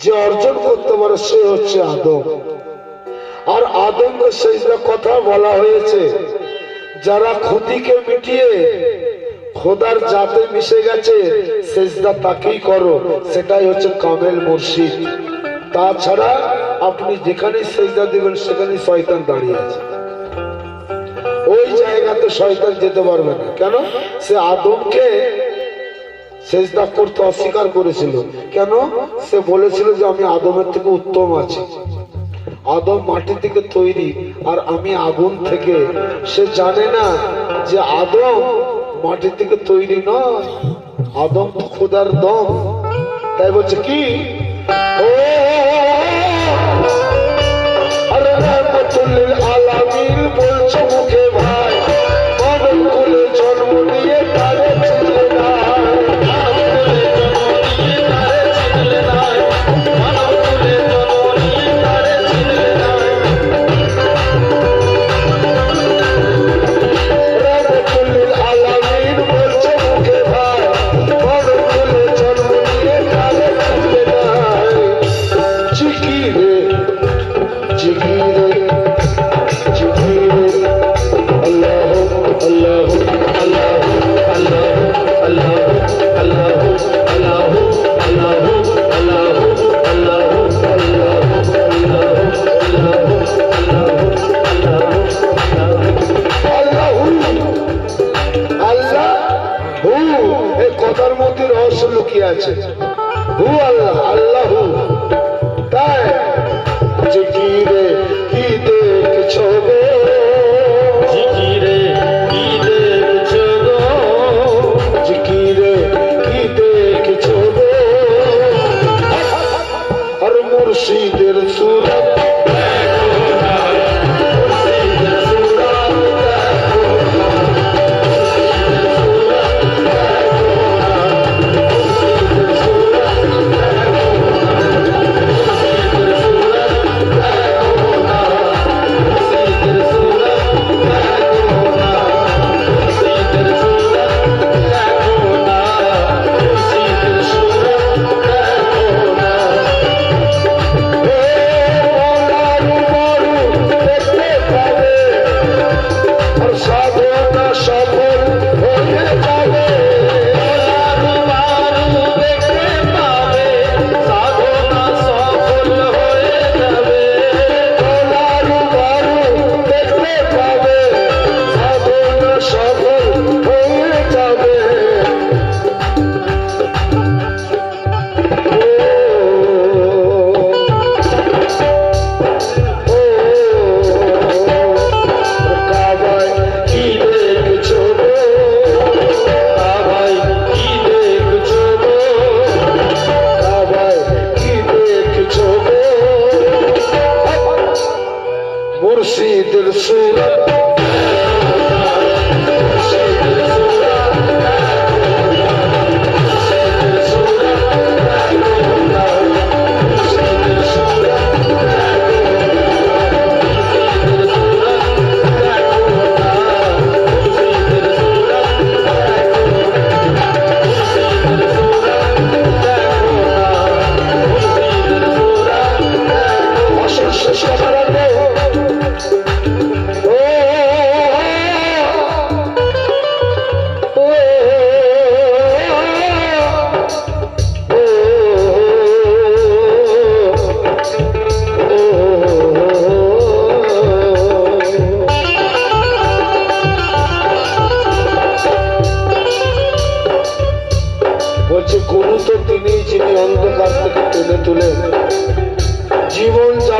যে অর্জন করতে পারে সে হচ্ছে আদম। আর আদমকে সেই কথা বলা হয়েছে, যারা ক্ষতিকে মিটিয়ে খোদার জাতে মিশে গেছে, সেজদা তাকেই করো। সেটাই হচ্ছে কামেল মুর্শিদ। তাছাড়া আপনি যেখানে সেজদা দেবেন, সেখানে শয়তান দাঁড়িয়ে আছে। ওই জায়গাতে শয়তান যেতে পারবে না। কেন? সে আদমকে সেজদা করতে অস্বীকার করেছিল কেন সে বলেছিল যে আমি আদমের থেকে উত্তম আছি আদম মাটি থেকে তৈরি আর আমি আগুন থেকে সে জানে না যে আদম মাটি থেকে তৈরি নয় আদম তো খোদার দম তাই বলছে কি ও রহস্য লুকিয়ে আছে। হু আল্লাহ আল্লাহ তাই যে কি রে কি দেখছ গো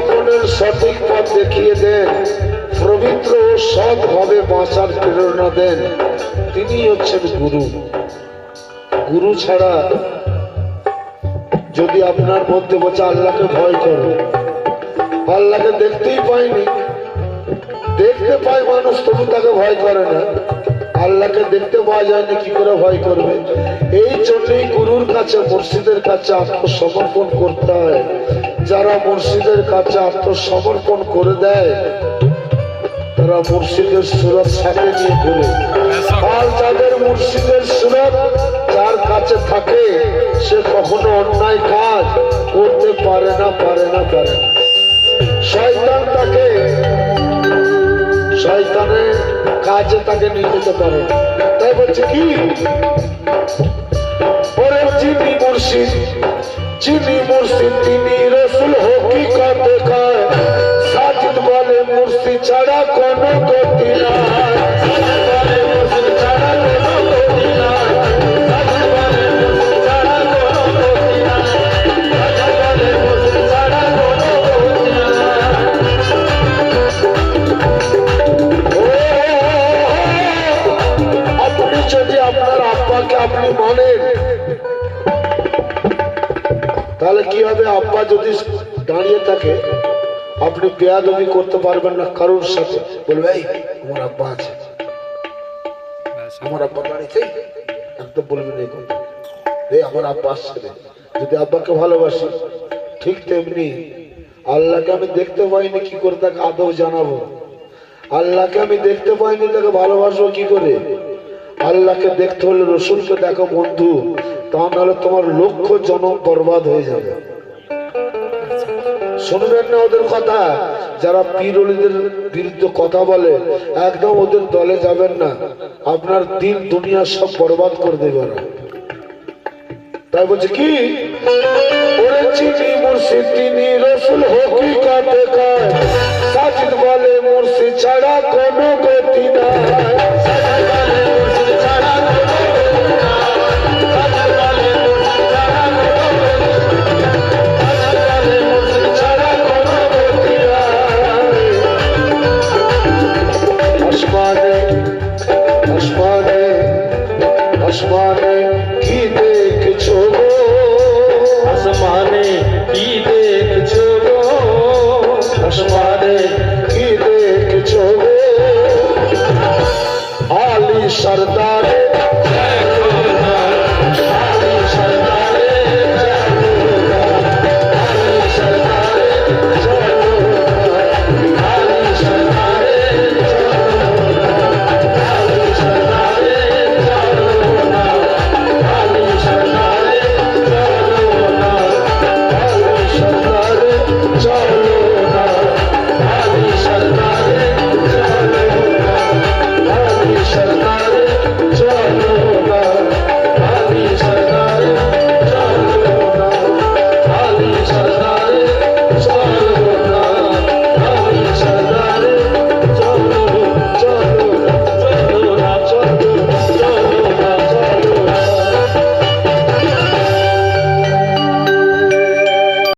জীবন যাপনের সঠিক পথ দেখিয়ে দেন। পবিত্র ও সৎ ভাবে বাঁচার প্রেরণা দেন। তিনি হচ্ছেন গুরু। গুরু ছাড়া যদি আপনার মধ্যে বলছে আল্লাহকে ভয় করো, আল্লাহকে দেখতেই পাইনি দেখতে পায় মানুষ, তবু তাকে ভয় করে না। আল্লাহকে দেখতে পাওয়া যায় না কি করে ভয় করবে? এই জন্যই গুরুর কাছে, মুর্শিদের কাছে আত্মসমর্পণ করতে হয়। যারা মুর্শিদের কাছে আত্মসমর্পণ করে দেয়, তারা মুর্শিদের সুরত সাথে নিয়ে ঘুরে। আর যাদের মুর্শিদের সুরত যার কাছে থাকে, সে কখনো অন্যায় কাজ করতে পারে না পারে না পারে না। শয়তান তাকে কাজে তাকে নিয়ে যেতে পারে তাই বলছে কি? ওরে মুর্শিদ, চিনি মুর্শিদ, তিনি রসুল সাজিদ বলে মুর্শিদ ছাড়া কোনো গতি আপনি মানেন তাহলে কি হবে? আব্বা যদি দাঁড়িয়ে থাকে, আপনি বেয়াদবি করতে পারবেন না কারোর সাথে। বলবে, এই, আমার আব্বা আছে। আমার আব্বা দাঁড়িয়েছে একদম বলবেন এই এই, আমার আব্বা আসছে। যদি আব্বাকে ভালোবাসি, ঠিক তেমনি আল্লাহকে আমি দেখতে পাইনি, কি করে তাকে আদৌ জানাব? আল্লাহকে আমি দেখতে পাইনি, তাকে ভালোবাসবো কি করে? আল্লাহকে দেখতে হলে রসুলকে দেখো বন্ধু তা নাহলে তোমার লক্ষ জনক বরবাদ হয়ে যাবে। শুনবেন না ওদের কথা? যারা পীরলিদের বিরুদ্ধে কথা বলে, একদম ওদের দলে যাবেন না। আপনার দিন, দুনিয়া সব বরবাদ করে দেবে না তাই বলছে কি? তিনি রসুল বলে ছাড়া কোনো গতি নাই।